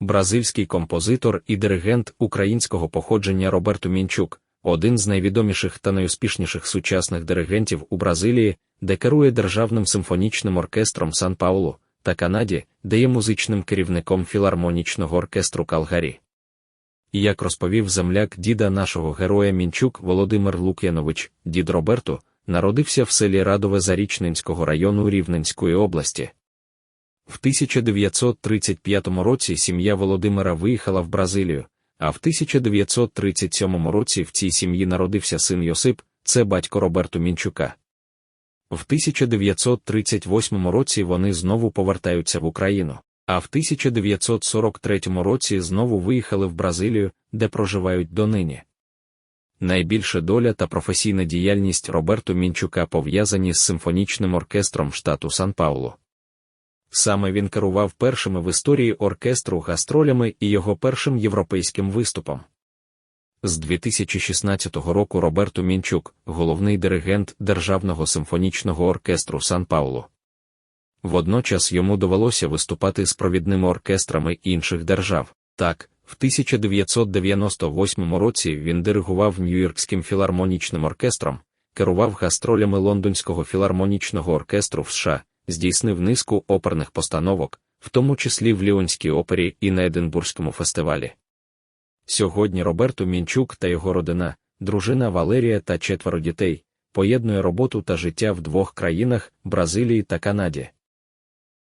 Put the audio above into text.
Бразильський композитор і диригент українського походження Роберто Мінчук, один з найвідоміших та найуспішніших сучасних диригентів у Бразилії, де керує Державним симфонічним оркестром Сан Паулу та Канаді, де є музичним керівником філармонічного оркестру Калгарі. Як розповів земляк діда нашого героя Мінчук Володимир Лук'янович, дід Роберто, народився в селі Радове Зарічненського району Рівненської області. В 1935 році сім'я Володимира виїхала в Бразилію, а в 1937 році в цій сім'ї народився син Йосип, це батько Роберту Мінчука. В 1938 році вони знову повертаються в Україну, а в 1943 році знову виїхали в Бразилію, де проживають донині. Найбільша доля та професійна діяльність Роберту Мінчука пов'язані з симфонічним оркестром штату Сан-Паулу. Саме він керував першими в історії оркестру гастролями і його першим європейським виступом. З 2016 року Роберто Мінчук, головний диригент Державного симфонічного оркестру Сан-Паулу. Водночас йому довелося виступати з провідними оркестрами інших держав. Так, в 1998 році він диригував Нью-Йоркським філармонічним оркестром, керував гастролями Лондонського філармонічного оркестру в США, здійснив низку оперних постановок, в тому числі в Ліонській опері і на Единбурзькому фестивалі. Сьогодні Роберто Мінчук та його родина, дружина Валерія та четверо дітей, поєднує роботу та життя в двох країнах Бразилії та Канаді.